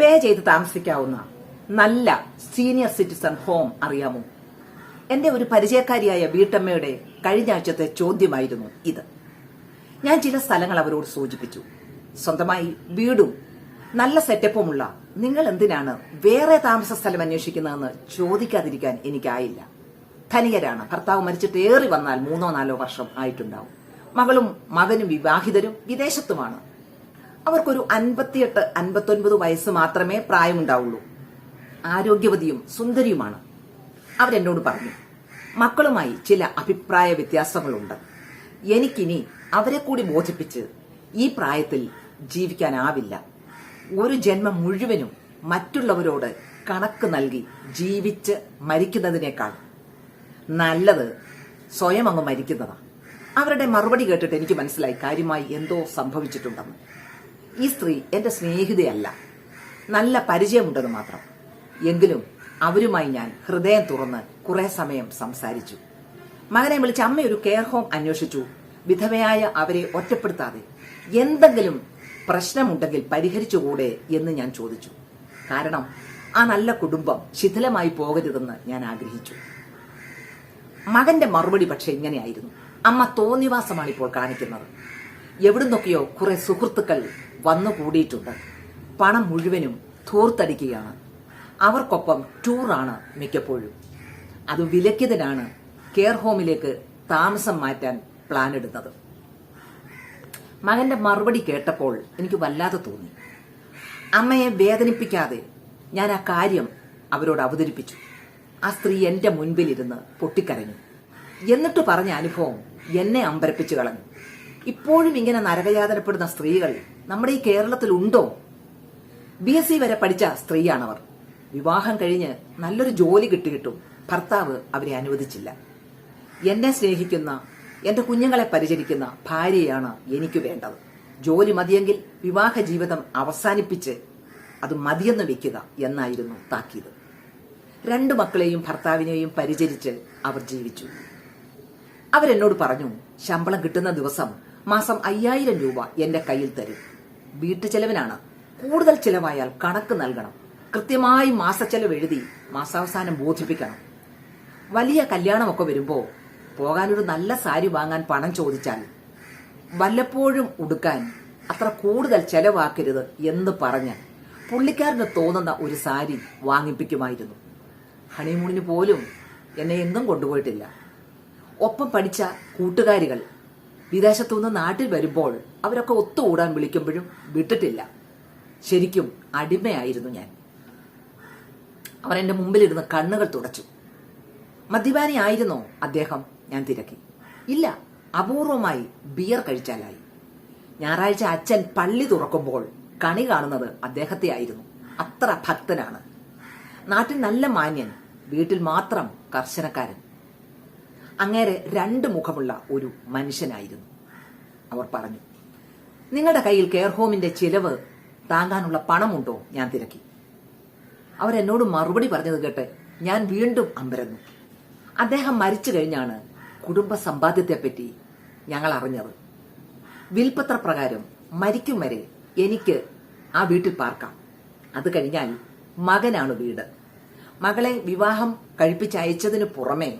പേ ചെയ്ത് താമസിക്കാവുന്ന നല്ല senior citizen home അറിയാമോ? എന്റെ ഒരു പരിചയക്കാരിയായ വീട്ടമ്മയുടെ കഴിഞ്ഞ ആഴ്ചത്തെ ചോദ്യമായിരുന്നു ഇത്. ഞാൻ ചില സ്ഥലങ്ങൾ അവരോട് സൂചിപ്പിച്ചു. സ്വന്തമായി വീടും നല്ല സെറ്റപ്പുമുള്ള നിങ്ങൾ എന്തിനാണ് വേറെ താമസ സ്ഥലം അന്വേഷിക്കുന്നതെന്ന് ചോദിക്കാതിരിക്കാൻ എനിക്കായില്ല. ധനികരാണ്. ഭർത്താവ് മരിച്ചിട്ട് ഏറി വന്നാൽ മൂന്നോ നാലോ വർഷം ആയിട്ടുണ്ടാവും. മകളും മകനും വിവാഹിതരും വിദേശത്തുമാണ്. അവർക്കൊരു അൻപത്തിയെട്ട് അൻപത്തൊൻപത് വയസ്സ് മാത്രമേ പ്രായമുണ്ടാവുള്ളൂ. ആരോഗ്യവതിയും സുന്ദരിയുമാണ്. അവരെന്നോട് പറഞ്ഞു മക്കളുമായി ചില അഭിപ്രായ വ്യത്യാസങ്ങളുണ്ട്. എനിക്കിനി അവരെ കൂടി ബോധിപ്പിച്ച് ഈ പ്രായത്തിൽ ജീവിക്കാനാവില്ല. ഒരു ജന്മം മുഴുവനും മറ്റുള്ളവരോട് കണക്ക് നൽകി ജീവിച്ച് മരിക്കുന്നതിനേക്കാൾ നല്ലത് സ്വയം അങ്ങ് മരിക്കുന്നതാണ് അവരുടെ മറുപടി കേട്ടിട്ട് എനിക്ക് മനസ്സിലായി കാര്യമായി എന്തോ സംഭവിച്ചിട്ടുണ്ടെന്ന്. ഈ സ്ത്രീ എന്റെ സ്നേഹിതയല്ല. നല്ല പരിചയമുണ്ടെന്ന് മാത്രം. എങ്കിലും അവരുമായി ഞാൻ ഹൃദയം തുറന്ന് കുറെ സമയം സംസാരിച്ചു. മകനെ വിളിച്ച് അമ്മ ഒരു കെയർ ഹോം അന്വേഷിച്ചു. വിധവയായ അവരെ ഒറ്റപ്പെടുത്താതെ എന്തെങ്കിലും പ്രശ്നമുണ്ടെങ്കിൽ പരിഹരിച്ചുകൂടെ എന്ന് ഞാൻ ചോദിച്ചു. കാരണം ആ നല്ല കുടുംബം ശിഥിലമായി പോകരുതെന്ന് ഞാൻ ആഗ്രഹിച്ചു. മകന്റെ മറുപടി പക്ഷെ ഇങ്ങനെയായിരുന്നു. അമ്മ തോന്നിവാസമാണ് ഇപ്പോൾ കാണിക്കുന്നത്. എവിടുന്നൊക്കെയോ കുറെ സുഹൃത്തുക്കൾ വന്നു കൂടിയിട്ടുണ്ട്. പണം മുഴുവനും ധൂർത്തടിക്കുകയാണ് അവർക്കൊപ്പം ടൂറാണ് മിക്കപ്പോഴും. അത് വിലക്കിയതിനാണ് കെയർ ഹോമിലേക്ക് താമസം മാറ്റാൻ പ്ലാൻ ഇടുന്നത് മകന്റെ മറുപടി കേട്ടപ്പോൾ എനിക്ക് വല്ലാതെ തോന്നി. അമ്മയെ വേദനിപ്പിക്കാതെ ഞാൻ ആ കാര്യം അവരോട് അവതരിപ്പിച്ചു. ആ സ്ത്രീ എന്റെ മുൻപിലിരുന്ന് പൊട്ടിക്കരഞ്ഞു. എന്നിട്ട് പറഞ്ഞ അനുഭവം എന്നെ അമ്പരപ്പിച്ചു കളഞ്ഞു. ഇപ്പോഴും ഇങ്ങനെ നരകയാതനപ്പെടുന്ന സ്ത്രീകൾ നമ്മുടെ ഈ കേരളത്തിൽ ഉണ്ടോ ബി എസ് സി വരെ പഠിച്ച സ്ത്രീയാണവർ. വിവാഹം കഴിഞ്ഞ് നല്ലൊരു ജോലി കിട്ടിയിട്ടും ഭർത്താവ് അവരെ അനുവദിച്ചില്ല. എന്നെ സ്നേഹിക്കുന്ന എന്റെ കുഞ്ഞുങ്ങളെ പരിചരിക്കുന്ന ഭാര്യയാണ് എനിക്ക് വേണ്ടത്. ജോലി മതിയെങ്കിൽ വിവാഹ ജീവിതം അവസാനിപ്പിച്ച് അത് മതിയെന്ന് വെക്കുക എന്നായിരുന്നു താക്കീത്. രണ്ടു മക്കളെയും ഭർത്താവിനെയും പരിചരിച്ച് അവർ ജീവിച്ചു. അവരെന്നോട് പറഞ്ഞു ശമ്പളം കിട്ടുന്ന ദിവസം മാസം അയ്യായിരം രൂപ എന്റെ കയ്യിൽ തരും. വീട്ടു ചെലവിനാണ് കൂടുതൽ ചിലവായാൽ കണക്ക് നൽകണം. കൃത്യമായി മാസച്ചെലവ് എഴുതി മാസാവസാനം ബോധിപ്പിക്കണം. വലിയ കല്യാണമൊക്കെ വരുമ്പോ പോകാനൊരു നല്ല സാരി വാങ്ങാൻ പണം ചോദിച്ചാൽ വല്ലപ്പോഴും ഉടുക്കാൻ അത്ര കൂടുതൽ ചെലവാക്കരുത് എന്ന് പറഞ്ഞ് പുള്ളിക്കാരന് തോന്നുന്ന ഒരു സാരി വാങ്ങിപ്പിക്കുമായിരുന്നു. ഹണിമൂണിന് പോലും എന്നെ എന്നും കൊണ്ടുപോയിട്ടില്ല. ഒപ്പം പഠിച്ച കൂട്ടുകാരികൾ വിദേശത്തുനിന്ന് നാട്ടിൽ വരുമ്പോൾ അവരൊക്കെ ഒത്തുകൂടാൻ വിളിക്കുമ്പോഴും വിട്ടിട്ടില്ല. ശരിക്കും അടിമയായിരുന്നു ഞാൻ. അവർ എന്റെ മുമ്പിലിരുന്ന് കണ്ണുകൾ തുടച്ചു. മദ്യപാനി ആയിരുന്നോ അദ്ദേഹം? ഞാൻ തിരക്കി. ഇല്ല അപൂർവമായി ബിയർ കഴിച്ചാലായി. ഞായറാഴ്ച അച്ഛൻ പള്ളി തുറക്കുമ്പോൾ കണി കാണുന്നത് അദ്ദേഹത്തെ ആയിരുന്നു. അത്ര ഭക്തനാണ്. നാട്ടിൽ നല്ല മാന്യൻ വീട്ടിൽ മാത്രം കർശനക്കാരൻ. അങ്ങേരെ രണ്ട് മുഖമുള്ള ഒരു മനുഷ്യനായിരുന്നു. അവർ പറഞ്ഞു നിങ്ങളുടെ കയ്യിൽ കെയർ ഹോമിന്റെ ചിലവ് താങ്ങാനുള്ള പണമുണ്ടോ? ഞാൻ തിരക്കി. അവരെന്നോട് മറുപടി പറഞ്ഞത് കേട്ട് ഞാൻ വീണ്ടും അമ്പരന്നു. അദ്ദേഹം മരിച്ചു കഴിഞ്ഞാണ് കുടുംബ സമ്പാദ്യത്തെപ്പറ്റി ഞങ്ങൾ അറിഞ്ഞത്. വിൽപത്ര പ്രകാരം മരിക്കും വരെ എനിക്ക് ആ വീട്ടിൽ പാർക്കാം. അത് കഴിഞ്ഞാൽ മകനാണ് വീട്. മകളെ വിവാഹം കഴിപ്പിച്ചയച്ചതിന് പുറമെ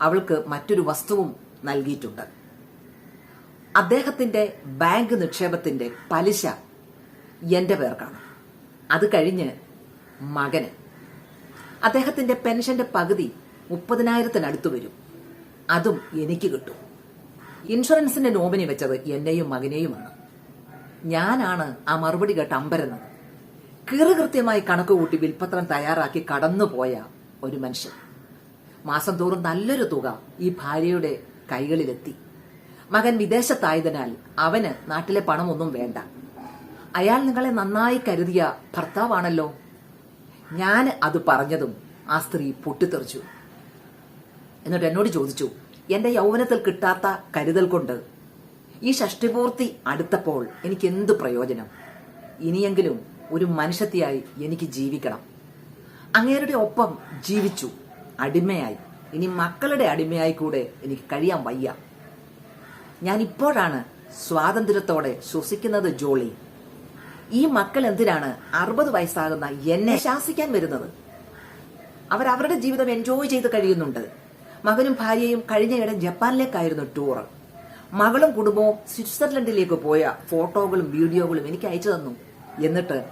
അവൾക്ക് മറ്റൊരു വസ്തുവും നൽകിയിട്ടുണ്ട്. അദ്ദേഹത്തിന്റെ ബാങ്ക് നിക്ഷേപത്തിന്റെ പലിശ എന്റെ പേർക്കാണ്. അത് കഴിഞ്ഞ് മകന്. അദ്ദേഹത്തിന്റെ പെൻഷന്റെ പകുതി മുപ്പതിനായിരത്തിനടുത്ത് വരും. അതും എനിക്ക് കിട്ടും. ഇൻഷുറൻസിന്റെ നോമിനി വെച്ചത് എന്നെയും മകനെയുമാണ്. ഞാനാണ് ആ മറുപടി കേട്ട് അമ്പരുന്നത്. കീറുകൃത്യമായി കണക്കുകൂട്ടി വിൽപ്പത്രം തയ്യാറാക്കി കടന്നുപോയ ഒരു മനുഷ്യൻ. മാസം തോറും നല്ലൊരു തുക ഈ ഭാര്യയുടെ കൈകളിലെത്തി. മകൻ വിദേശത്തായതിനാൽ അവന് നാട്ടിലെ പണമൊന്നും വേണ്ട. അയാൾ നിങ്ങളെ നന്നായി കരുതിയ ഭർത്താവാണല്ലോ. ഞാൻ അത് പറഞ്ഞതും ആ സ്ത്രീ പൊട്ടിത്തെറിച്ചു. എന്നിട്ട് എന്നോട് ചോദിച്ചു എന്റെ യൗവനത്തിൽ കിട്ടാത്ത കരുതൽ കൊണ്ട് ഈ ഷഷ്ടിപൂർത്തി അടുത്തപ്പോൾ എനിക്ക് എന്ത് പ്രയോജനം? ഇനിയെങ്കിലും ഒരു മനുഷ്യത്തിയായി എനിക്ക് ജീവിക്കണം. അങ്ങേരുടെ ഒപ്പം ജീവിച്ചു. അടിമയായി. ഇനി മക്കളുടെ അടിമയായി കൂടെ എനിക്ക് കഴിയാൻ വയ്യ. ഞാൻ ഇപ്പോഴാണ് സ്വാതന്ത്ര്യത്തോടെ ശ്വസിക്കുന്നത് ജോളി. ഈ മക്കൾ എന്തിനാണ് അറുപത് വയസ്സാകുന്ന എന്നെ ശാസിക്കാൻ വരുന്നത്? അവരവരുടെ ജീവിതം എൻജോയ് ചെയ്ത് കഴിയുന്നുണ്ട്. മകനും ഭാര്യയും കഴിഞ്ഞയിടെ ജപ്പാനിലേക്കായിരുന്നു ടൂർ മകളും കുടുംബവും സ്വിറ്റ്സർലൻഡിലേക്ക് പോയ ഫോട്ടോകളും വീഡിയോകളും എനിക്ക് അയച്ചു തന്നു. എന്നിട്ട്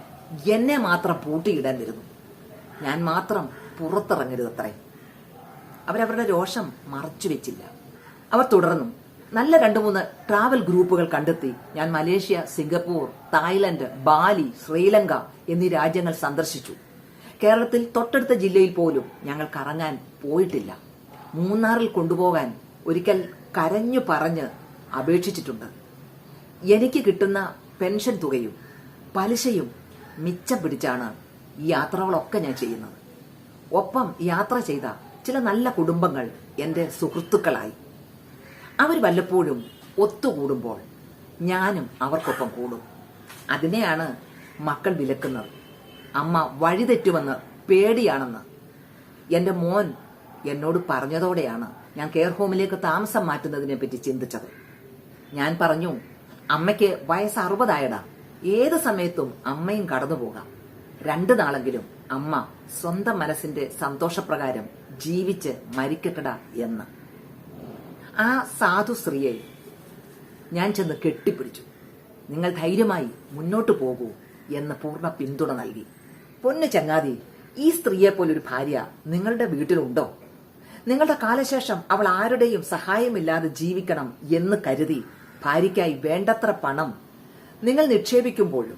എന്നെ മാത്രം പൂട്ടിയിടാൻ വരുന്നു ഞാൻ മാത്രം പുറത്തിറങ്ങരുത് അത്രേ അവരവരുടെ രോഷം മറച്ചു വെച്ചില്ല. അവർ തുടർന്നു. നല്ല രണ്ടു മൂന്ന് ട്രാവൽ ഗ്രൂപ്പുകൾ കണ്ടെത്തി. ഞാൻ Malaysia Singapore Thailand Bali Sri Lanka എന്നീ രാജ്യങ്ങൾ സന്ദർശിച്ചു. കേരളത്തിൽ തൊട്ടടുത്ത ജില്ലയിൽ പോലും ഞങ്ങൾ കറങ്ങാൻ പോയിട്ടില്ല. മൂന്നാറിൽ കൊണ്ടുപോകാൻ ഒരിക്കൽ കരഞ്ഞു പറഞ്ഞ് അപേക്ഷിച്ചിട്ടുണ്ട്. എനിക്ക് കിട്ടുന്ന പെൻഷൻ തുകയും പലിശയും മിച്ചം പിടിച്ചാണ് ഈ യാത്രകളൊക്കെ ഞാൻ ചെയ്യുന്നത്. ഒപ്പം യാത്ര ചെയ്ത ചില നല്ല കുടുംബങ്ങൾ എന്റെ സുഹൃത്തുക്കളായി. അവർ വല്ലപ്പോഴും ഒത്തുകൂടുമ്പോൾ ഞാനും അവർക്കൊപ്പം കൂടും. അതിനെയാണ് മക്കൾ വിലക്കുന്നത്. അമ്മ വഴിതെറ്റുമെന്ന് പേടിയാണെന്ന് എന്റെ മോൻ എന്നോട് പറഞ്ഞതോടെയാണ് ഞാൻ കെയർ ഹോമിലേക്ക് താമസം മാറ്റുന്നതിനെ പറ്റി ചിന്തിച്ചത്. ഞാൻ പറഞ്ഞു അമ്മയ്ക്ക് വയസ്സ് അറുപതായടാ. ഏത് സമയത്തും അമ്മയും കടന്നു പോകാം. രണ്ടു നാളെങ്കിലും അമ്മ സ്വന്തം മനസ്സിന്റെ സന്തോഷപ്രകാരം ജീവിച്ച് മരിക്കട്ടടാ എന്ന്. ആ സാധു സ്ത്രീയെ ഞാൻ ചെന്ന് കെട്ടിപ്പിടിച്ചു. നിങ്ങൾ ധൈര്യമായി മുന്നോട്ട് പോകൂ എന്ന് പൂർണ പിന്തുണ നൽകി. പൊന്നു ചങ്ങാതി ഈ സ്ത്രീയെ പോലൊരു ഭാര്യ നിങ്ങളുടെ വീട്ടിലുണ്ടോ? നിങ്ങളുടെ കാലശേഷം അവൾ ആരുടെയും സഹായമില്ലാതെ ജീവിക്കണം എന്ന് കരുതി ഭാര്യയ്ക്കായി വേണ്ടത്ര പണം നിങ്ങൾ നിക്ഷേപിക്കുമ്പോഴും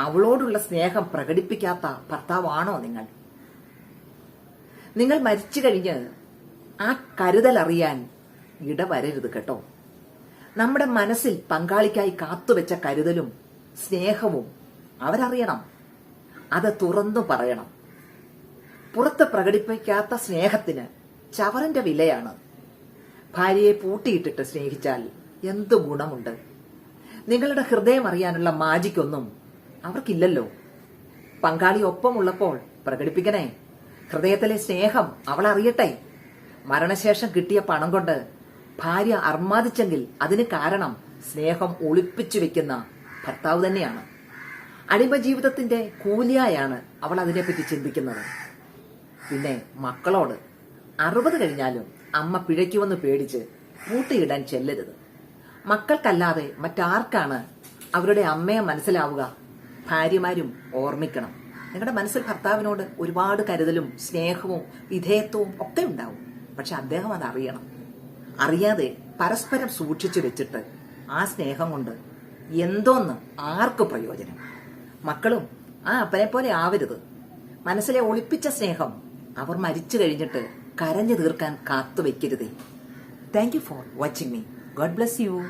അവളോടുള്ള സ്നേഹം പ്രകടിപ്പിക്കാത്ത ഭർത്താവാണോ നിങ്ങൾ? നിങ്ങൾ മരിച്ചു കഴിഞ്ഞ് ആ കരുതൽ അറിയാൻ ഇടവരരുത് കേട്ടോ. നമ്മുടെ മനസ്സിൽ പങ്കാളിക്കായി കാത്തുവെച്ച കരുതലും സ്നേഹവും അവരറിയണം. അത് തുറന്നു പറയണം. പുറത്ത് പ്രകടിപ്പിക്കാത്ത സ്നേഹത്തിന് ചവറിന്റെ വിലയാണ്. ഭാര്യയെ പൂട്ടിയിട്ടിട്ട് സ്നേഹിച്ചാൽ എന്ത് ഗുണമുണ്ട്? നിങ്ങളുടെ ഹൃദയം അറിയാനുള്ള മാജിക്കൊന്നും അവർക്കില്ലല്ലോ. പങ്കാളി ഒപ്പമുള്ളപ്പോൾ പ്രകടിപ്പിക്കണേ. ഹൃദയത്തിലെ സ്നേഹം അവൾ അറിയട്ടെ മരണശേഷം കിട്ടിയ പണം കൊണ്ട് ഭാര്യ അർമാദിച്ചെങ്കിൽ അതിന് കാരണം സ്നേഹം ഒളിപ്പിച്ചു വെക്കുന്ന ഭർത്താവ് തന്നെയാണ്. അടിമ ജീവിതത്തിന്റെ കൂലിയായാണ് അവൾ അതിനെപ്പറ്റി ചിന്തിക്കുന്നത്. പിന്നെ മക്കളോട് അറുപത് കഴിഞ്ഞാലും അമ്മ പിഴയ്ക്കുമെന്ന് പേടിച്ച് പൂട്ടിയിടാൻ ചെല്ലരുത്. മക്കൾക്കല്ലാതെ മറ്റാർക്കാണ് അവരുടെ അമ്മയെ മനസ്സിലാവുക ഭാര്യമാരും ഓർമ്മിക്കണം. നിങ്ങളുടെ മനസ്സിൽ ഭർത്താവിനോട് ഒരുപാട് കരുതലും സ്നേഹവും വിധേയത്വവും ഒക്കെ ഉണ്ടാവും. പക്ഷെ അദ്ദേഹം അത് അറിയണം അറിയാതെ പരസ്പരം സൂക്ഷിച്ചു വെച്ചിട്ട് ആ സ്നേഹം കൊണ്ട് എന്തോന്ന് ആർക്ക് പ്രയോജനം. മക്കളും ആ അപ്പനെ പോലെ ആവരുത്. മനസ്സിലെ ഒളിപ്പിച്ച സ്നേഹം അവർ മരിച്ചു കഴിഞ്ഞിട്ട് കരഞ്ഞു തീർക്കാൻ കാത്തു വെക്കരുതേ thank you for watching me God bless you